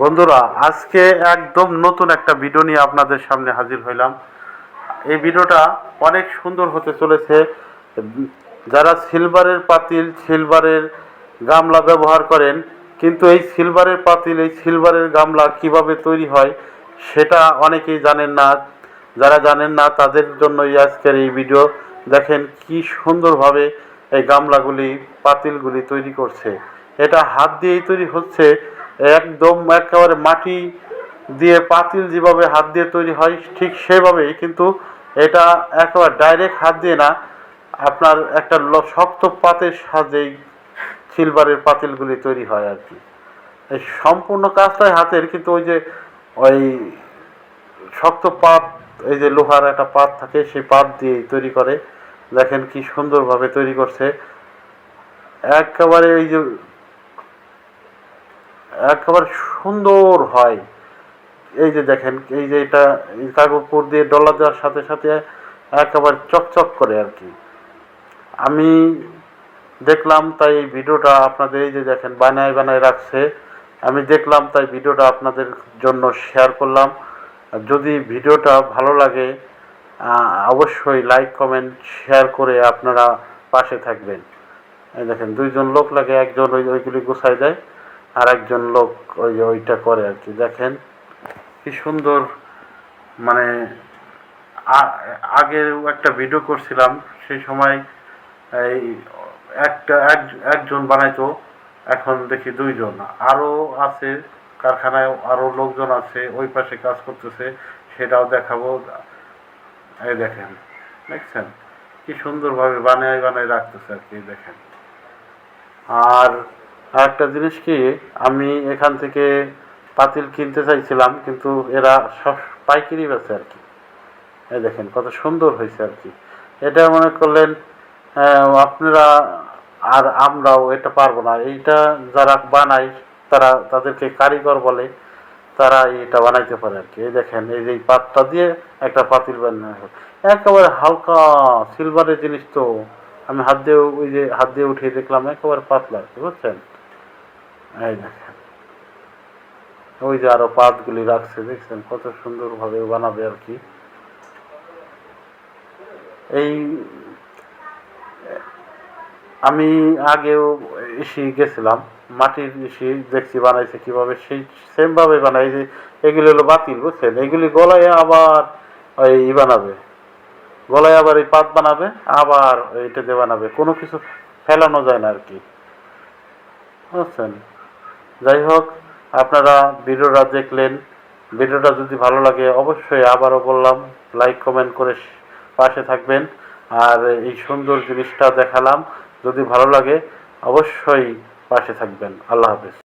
বন্ধুরা, আজকে একদম নতুন একটা ভিডিও নিয়ে আপনাদের সামনে হাজির হইলাম। এই ভিডিওটা অনেক সুন্দর হতে চলেছে। যারা সিলভারের পাতিল সিলভারের গামলা ব্যবহার করেন, কিন্তু এই সিলভারের পাতিল, এই সিলভারের গামলা কীভাবে তৈরি হয়, সেটা অনেকেই জানেন না। যারা জানেন না, তাদের জন্যই আজকের এই ভিডিও দেখেন কি সুন্দরভাবে এই গামলাগুলি, পাতিলগুলি তৈরি করছে। এটা হাত দিয়েই তৈরি হচ্ছে। একদম একেবারে মাটি দিয়ে, পাতিল যেভাবে হাত দিয়ে তৈরি হয়, ঠিক সেভাবেই, কিন্তু এটা একেবারে ডাইরেক্ট হাত দিয়ে না। আপনার একটা শক্ত পাতের সাহায্যেই সিলভারের পাতিলগুলি তৈরি হয় আর কি। এই সম্পূর্ণ কাজটাই হাতের, কিন্তু ওই যে, ওই শক্ত পাত, এই যে লোহার একটা পাত থাকে, সেই পাত দিয়ে তৈরি করে। দেখেন কি সুন্দরভাবে তৈরি করছে। একেবারে এই যে একেবারে সুন্দর হয়। এই যে দেখেন, এই যে এটা কাগজপুর দিয়ে ডলা দেওয়ার সাথে সাথে একেবারে চকচক করে আর কি। আমি দেখলাম তাই এই ভিডিওটা আপনাদের, এই যে দেখেন, বানায় বানায় রাখছে। আমি দেখলাম তাই ভিডিওটা আপনাদের জন্য শেয়ার করলাম। যদি ভিডিওটা ভালো লাগে অবশ্যই লাইক কমেন্ট শেয়ার করে আপনারা পাশে থাকবেন। দেখেন, দুইজন লোক লাগে, একজন ওই, ওইগুলি গুছাই দেয়। আর একজন লোক ওই ওইটা করে আর কি। দেখেন কি সুন্দর মানে আ- আগেও একটা ভিডিও করছিলাম, সেই সময় এই একটা, এক, একজন বানাইতো, এখন দেখি দুইজন। আরও আছে কারখানায় আরও লোকজন আছে, ওই পাশে কাজ করতেছে, সেটাও দেখাবো। এই দেখেন, দেখছেন? কি সুন্দরভাবে বানায় বানায় রাখতেছে আর কি, দেখেন। আর একটা জিনিস কি, আমি এখান থেকে পাতিল কিনতে চাইছিলাম, কিন্তু এরা সব পাইকারি বেছে আর কি। এই দেখেন, কত সুন্দর হয়েছে আর কি। এটা মনে করলেন আপনারা আর আমরাও এটা পারব না। এইটা যারা বানায়, তারা তাদেরকে কারিগর বলে, তারা এটা বানাইতে পারে আর কি। এই দেখেন, এই যে পাতটা দিয়ে একটা পাতিল বানানো হয় একেবারে হালকা সিলভারের জিনিস তো। আমি হাত দিয়ে ওই যে হাত দিয়ে উঠিয়ে দেখলাম, একেবারে পাতলা আর কি, বুঝছেন? এই দেখেন। ওই যে আরও পাতগুলি রাখছে, দেখছেন? কত সুন্দরভাবে বানাবে আর কি। এই, আমি আগেও ইসি গেছিলাম, মাটির ইসি দেখছি বানাইছে কীভাবে, সেই সেম ভাবে বানাই যে এগুলি হলো বাতিল, বুঝছেন? এগুলি গলায় আবার ওই বানাবে। গলায় আবার এই পাত বানাবে, আবার এইটাতে বানাবে। কোনো কিছু ফেলানো যায় না আর কি। বুঝছেন? যাই হোক আপনারা ভিডিওটা দেখলেন। ভিডিওটা যদি ভালো লাগে, অবশ্যই আবারও বললাম লাইক কমেন্ট করে পাশে থাকবেন। আর এই সুন্দর জিনিসটা দেখালাম। যদি ভালো লাগে, অবশ্যই পাশে থাকবেন। আল্লাহ হাফেজ।